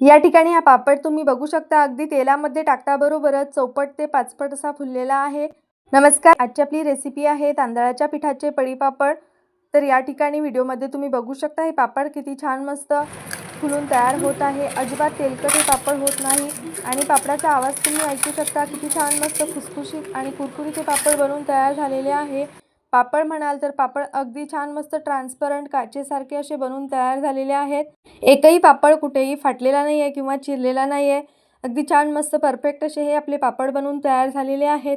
या ठिकाणी हा पापड तुम्ही बघू शकता. अगदी तेलामध्ये टाकताबरोबरच चौपट ते पाचपट असा फुललेला आहे. नमस्कार. आजची आपली रेसिपी आहे तांदळाच्या पिठाचे पडीपापड. तर या ठिकाणी व्हिडिओमध्ये तुम्ही बघू शकता हे पापड किती छान मस्त फुलून तयार होत आहे. अजिबात तेलकट हे पापड होत नाही. आणि पापडाचा आवाज तुम्ही ऐकू शकता. किती छान मस्त खुसखुशीत आणि कुरकुरीत हे पापड बनवून तयार झालेले आहे. पापड म्हणाल तर पापड अगदी छान मस्त ट्रान्सपरंट काचेसारखे असे बनवून तयार झालेले आहेत. एकही पापड कुठेही फाटलेला नाही आहे किंवा चिरलेला नाही आहे अगदी छान मस्त परफेक्ट असे हे आपले पापड बनवून तयार झालेले आहेत.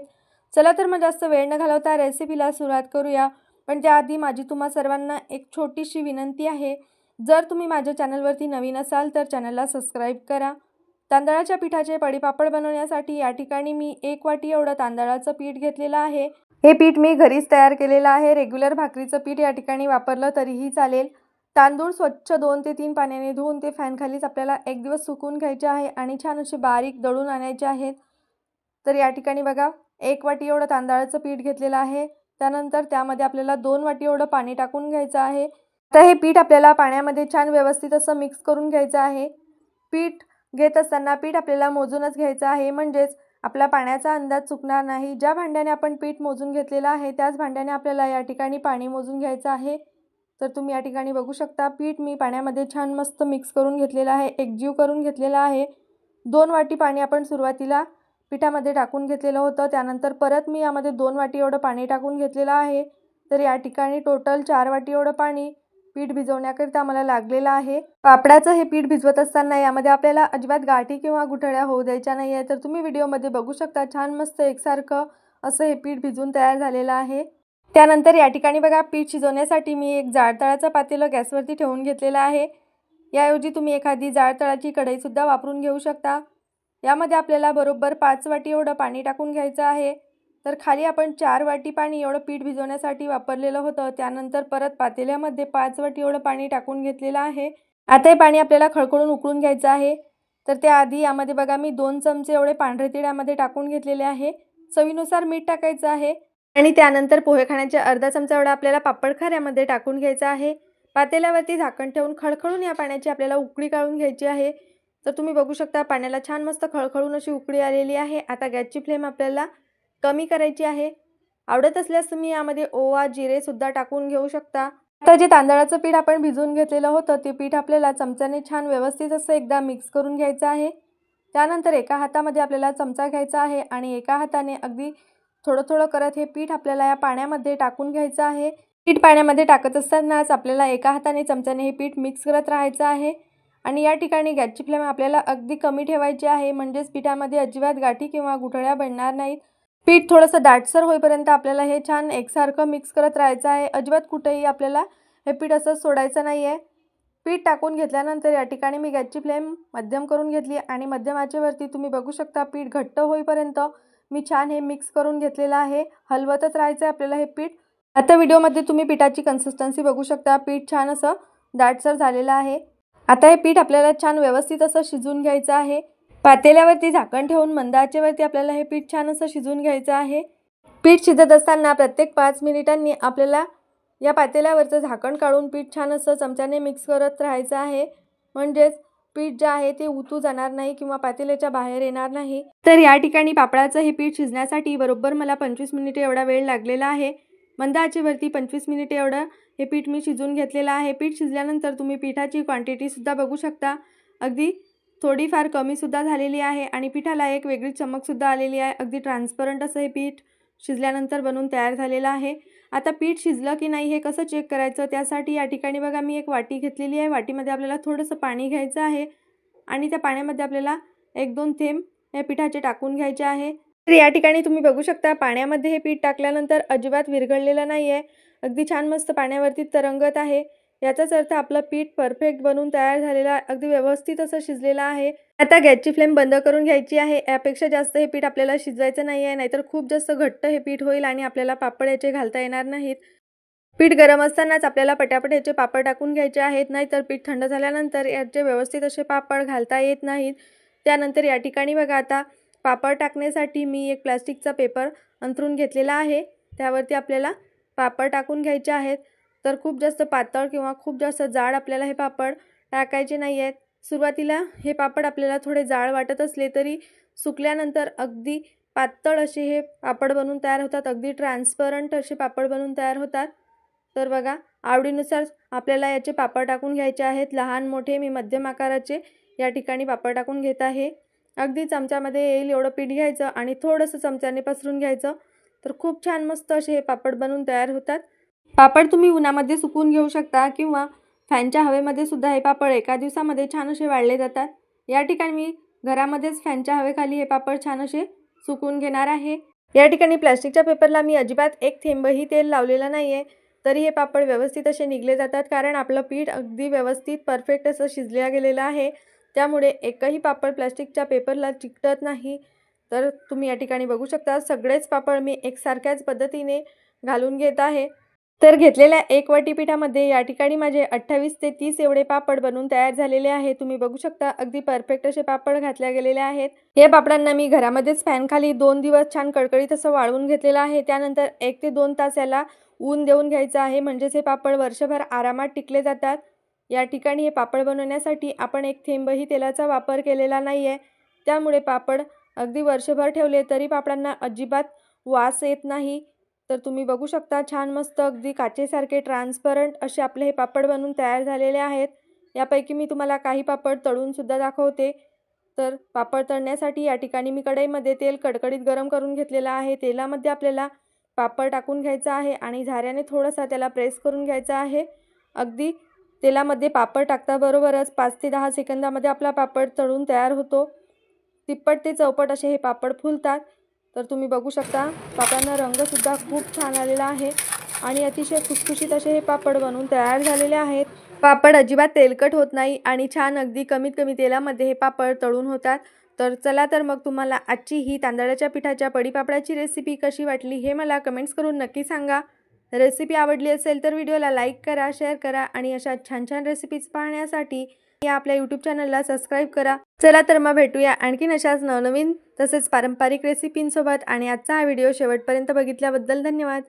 चला तर मग जास्त वेळ न घालवता रेसिपीला सुरुवात करूया. पण त्याआधी माझी तुम्हा सर्वांना एक छोटीशी विनंती आहे. जर तुम्ही माझ्या चॅनलवरती नवीन असाल तर चॅनलला सबस्क्राईब करा. तांदळाच्या पिठाचे पडीपापड बनवण्यासाठी या ठिकाणी मी एक वाटी एवढं तांदळाचं पीठ घेतलेलं आहे. हे पीठ मी घरीच तयार केलेलं आहे. रेग्युलर भाकरीचं पीठ या ठिकाणी वापरलं तरीही चालेल. तांदूळ स्वच्छ दोन ते तीन पाण्याने धुवून ते फॅनखालीच आपल्याला एक दिवस सुकून घ्यायचे आहे आणि छान असे बारीक दळून आणायचे आहेत. तर या ठिकाणी बघा एक वाटी एवढं तांदळाचं पीठ घेतलेलं आहे. त्यानंतर त्यामध्ये आपल्याला दोन वाटी एवढं पाणी टाकून घ्यायचं आहे. आता हे पीठ आपल्याला पाण्यामध्ये छान व्यवस्थित असं मिक्स करून घ्यायचं आहे. पीठ घेत असताना पीठ आपल्याला मोजूनच घ्यायचं आहे. म्हणजेच आपला पाण्याचा अंदाज चुकणार नाही. ज्या भांड्याने आपण पीठ मोजून घेतलेलं आहे त्याच भांड्याने आपल्याला या ठिकाणी पाणी मोजून घ्यायचं आहे. तर तुम्ही या ठिकाणी बघू शकता पीठ मी पाण्यामध्ये छान मस्त मिक्स करून घेतलेलं आहे एकजीव करून घेतलेला आहे. दोन वाटी पाणी आपण सुरुवातीला पिठामध्ये टाकून घेतलेलं होतं. त्यानंतर परत मी यामध्ये दोन वाटी एवढं पाणी टाकून घेतलेलं आहे. तर या ठिकाणी टोटल चार वाटी एवढं पाणी पीठ भिजवण्याकरिता मला लागलेलं आहे. पापडाचं हे पीठ भिजवत असताना यामध्ये आपल्याला अजिबात गाठी किंवा गुठळ्या होऊ द्यायच्या नाही आहे तर तुम्ही व्हिडिओमध्ये बघू शकता छान मस्त एकसारखं असं हे पीठ भिजून तयार झालेलं आहे. त्यानंतर या ठिकाणी बघा पीठ शिजवण्यासाठी मी एक जाडतळाचा पातेलं गॅसवरती ठेवून घेतलेलं आहे. याऐवजी तुम्ही एखादी जाडतळाची कढईसुद्धा वापरून घेऊ शकता. यामध्ये आपल्याला बरोबर पाच वाटी एवढं पाणी टाकून घ्यायचं आहे. तर खाली आपण चार वाटी पाणी एवढं पीठ भिजवण्यासाठी वापरलेलं होतं. त्यानंतर परत पातेल्यामध्ये पाच वाटी एवढं पाणी टाकून घेतलेलं आहे. आता हे पाणी आपल्याला खळखळून उकळून घ्यायचं आहे. तर त्याआधी यामध्ये बघा मी दोन चमचे एवढे पांढरे तीळ यामध्ये टाकून घेतलेले आहे. चवीनुसार मीठ टाकायचं आहे. आणि त्यानंतर पोहे खाण्याचे अर्धा चमचा एवढा आपल्याला पापड खाऱ्यामध्ये टाकून घ्यायचा आहे. पातेल्यावरती झाकण ठेवून खळखळून या पाण्याची आपल्याला उकळी काढून घ्यायची आहे. तर तुम्ही बघू शकता पाण्याला छान मस्त खळखळून अशी उकळी आलेली आहे. आता गॅसची फ्लेम आपल्याला कमी करायची आहे? आवडत असल्यास तुम्ही यामध्ये ओवा जिरेसुद्धा टाकून घेऊ शकता. आता जे तांदळाचं पीठ आपण भिजवून घेतलेलं होतं ते पीठ आपल्याला चमच्याने छान व्यवस्थित असं एकदा मिक्स करून घ्यायचं आहे. त्यानंतर एका हातामध्ये आपल्याला चमचा घ्यायचा आहे आणि एका हाताने अगदी थोडं थोडं करत हे पीठ आपल्याला या पाण्यामध्ये टाकून घ्यायचं आहे. पीठ पाण्यामध्ये टाकत असतानाच आपल्याला एका हाताने चमच्याने हे पीठ मिक्स करत राहायचं आहे. आणि या ठिकाणी गॅसची फ्लेम आपल्याला अगदी कमी ठेवायची आहे. म्हणजेच पिठामध्ये अजिबात गाठी किंवा गुठळ्या बनणार नाहीत. पीठ थोडंसं दाटसर होईपर्यंत आपल्याला हे छान एकसारखं मिक्स करत राहायचं आहे. अजिबात कुठेही आपल्याला हे पीठ असं सोडायचं नाही आहे पीठ टाकून घेतल्यानंतर या ठिकाणी मी गॅसची फ्लेम मध्यम करून घेतली आणि मध्यम आचेवरती तुम्ही बघू शकता पीठ घट्ट होईपर्यंत मी छान हे मिक्स करून घेतलेलं आहे. हलवतच राहायचं आहे आपल्याला हे पीठ. आता व्हिडिओमध्ये तुम्ही पिठाची कन्सिस्टन्सी बघू शकता. पीठ छान असं दाटसर झालेलं आहे. आता हे पीठ आपल्याला छान व्यवस्थित असं शिजून घ्यायचं आहे. पातेल्यावरती झाकण ठेवून मंद आचेवरती आपल्याला हे पीठ छान असं शिजून घ्यायचं आहे. पीठ शिजत असताना प्रत्येक पाच मिनिटांनी आपल्याला या पातेल्यावरचं झाकण काढून पीठ छान असं चमच्याने मिक्स करत राहायचं आहे. म्हणजेच पीठ जे आहे ते उतू जाणार नाही किंवा पातेल्याच्या बाहेर येणार नाही. तर या ठिकाणी पापडाचं हे पीठ शिजण्यासाठी बरोबर मला पंचवीस मिनिटे एवढा वेळ लागलेला आहे. मंद आचेवरती पंचवीस मिनिटे एवढं हे पीठ मी शिजून घेतलेलं आहे. पीठ शिजल्यानंतर तुम्ही पिठाची क्वांटिटीसुद्धा बघू शकता. अगदी थोडीफार कमीसुद्धा झालेली आहे आणि पिठाला एक वेगळी चमकसुद्धा आलेली आहे. अगदी ट्रान्सपरंट असं हे पीठ शिजल्यानंतर बनून तयार झालेलं आहे. आता पीठ शिजलं की नाही हे कसं चेक करायचं? त्यासाठी या ठिकाणी बघा मी एक वाटी घेतलेली आहे. वाटीमध्ये आपल्याला थोडंसं पाणी घ्यायचं आहे आणि त्या पाण्यामध्ये आपल्याला एक दोन थेंब या पिठाचे टाकून घ्यायचे आहे. तर या ठिकाणी तुम्ही बघू शकता पाण्यामध्ये हे पीठ टाकल्यानंतर अजिबात विरघळलेलं नाही आहे अगदी छान मस्त पाण्यावरती तरंगत आहे. याचाच अर्थ आपलं पीठ परफेक्ट बनून तयार झालेला अगदी व्यवस्थित असं शिजलेलं आहे. आता गॅसची फ्लेम बंद करून घ्यायची आहे. यापेक्षा जास्त हे पीठ आपल्याला शिजवायचं नाही आहे. नाहीतर खूप जास्त घट्ट हे पीठ होईल आणि आपल्याला पापड याचे घालता येणार नाहीत. पीठ गरम असतानाच आपल्याला पटापट याचे पापड टाकून घ्यायचे आहेत. नाहीतर पीठ थंड झाल्यानंतर याचे व्यवस्थित असे पापड घालता येत नाहीत. त्यानंतर या ठिकाणी बघा आता पापड टाकण्यासाठी मी एक प्लास्टिकचा पेपर अंथरून घेतलेला आहे. त्यावरती आपल्याला पापड टाकून घ्यायचे आहेत. तर खूप जास्त पातळ किंवा खूप जास्त जाड आपल्याला हे पापड टाकायचे नाही आहेत सुरुवातीला हे पापड आपल्याला थोडे जाड वाटत असले तरी सुकल्यानंतर अगदी पातळ असे हे पापड बनून तयार होतात. अगदी ट्रान्सपरंट असे पापड बनून तयार होतात. तर बघा आवडीनुसार आपल्याला याचे पापड टाकून घ्यायचे आहेत. लहान मोठे मी मध्यम आकाराचे या ठिकाणी पापड टाकून घेत आहे. अगदी चमच्यामध्ये येईल एवढं पीठ घ्यायचं आणि थोडंसं चमच्याने पसरून घ्यायचं. तर खूप छान मस्त असे हे पापड बनून तयार होतात. पापड तुम्ही उन्हामध्ये सुकवून घेऊ शकता किंवा फॅनच्या हवेमध्ये सुद्धा हे पापड एका दिवसामध्ये छान असे वाळले जातात. या ठिकाणी मी घरामध्येच फॅनच्या हवेखाली हे पापड छान असे सुकवून घेणार आहे. या ठिकाणी प्लॅस्टिकच्या पेपरला मी अजिबात एक थेंबही तेल लावलेलं नाही आहे तरी हे पापड व्यवस्थित असे निघले जातात कारण आपलं पीठ अगदी व्यवस्थित परफेक्ट असं शिजल्या गेलेलं आहे. त्यामुळे एकही पापड प्लॅस्टिकच्या पेपरला चिकटत नाही. तर तुम्ही या ठिकाणी बघू शकता सगळेच पापड मी एकसारख्याच पद्धतीने घालून घेत आहे. तर घेतलेल्या एक वाटी पिठामध्ये या ठिकाणी माझे अठ्ठावीस ते तीस एवढे पापड बनवून तयार झालेले आहे तुम्ही बघू शकता अगदी परफेक्ट असे पापड घातल्या गेलेले आहेत. या पापडांना मी घरामध्येच फॅनखाली दोन दिवस छान कडकडीत असं वाळवून घेतलेलं आहे. त्यानंतर एक ते दोन तास याला ऊन देऊन घ्यायचं आहे. म्हणजेच हे पापड वर्षभर आरामात टिकले जातात. या ठिकाणी हे पापड बनवण्यासाठी आपण एक थेंबही तेलाचा वापर केलेला नाही आहे त्यामुळे पापड अगदी वर्षभर ठेवले तरी पापडांना अजिबात वास येत नाही. तर तुम्ही बघू शकता छान मस्त अगदी काचेसारखे ट्रान्सपरंट असे आपले हे पापड बनवून तयार झालेले आहेत. यापैकी मी तुम्हाला काही पापड तळूनसुद्धा दाखवते. तर पापड तळण्यासाठी या ठिकाणी मी कढईमध्ये तेल कडकडीत गरम करून घेतलेलं आहे. तेलामध्ये आपल्याला पापड टाकून घ्यायचा आहे आणि झाऱ्याने थोडासा त्याला प्रेस करून घ्यायचा आहे. अगदी तेलामध्ये पापड टाकताबरोबरच पाच ते दहा सेकंदामध्ये आपला पापड तळून तयार होतो. तिप्पट ते चौपट असे हे पापड फुलतात. तर तुम्ही बघू शकता पापडांना रंगसुद्धा खूप छान आलेला आहे आणि अतिशय खुसखुशीत असे हे पापड बनवून तयार झालेले आहेत. पापड अजिबात तेलकट होत नाही आणि छान अगदी कमीत कमी तेलामध्ये हे पापड तळून होतात. तर चला तर मग तुम्हाला आजची ही तांदळाच्या पिठाच्या पडीपापडाची रेसिपी कशी वाटली हे मला कमेंट्स करून नक्की सांगा. रेसिपी आवडली असेल तर व्हिडिओला लाईक करा शेअर करा आणि अशा छान छान रेसिपीज पाहण्यासाठी या आपल्या यूट्यूब चॅनलला सबस्क्राईब करा. चला तर मग भेटूया आणखीन अशाच नवनवीन तसेच पारंपरिक रेसिपींसोबत आणि आजचा हा व्हिडिओ शेवटपर्यंत बघितल्याबद्दल धन्यवाद.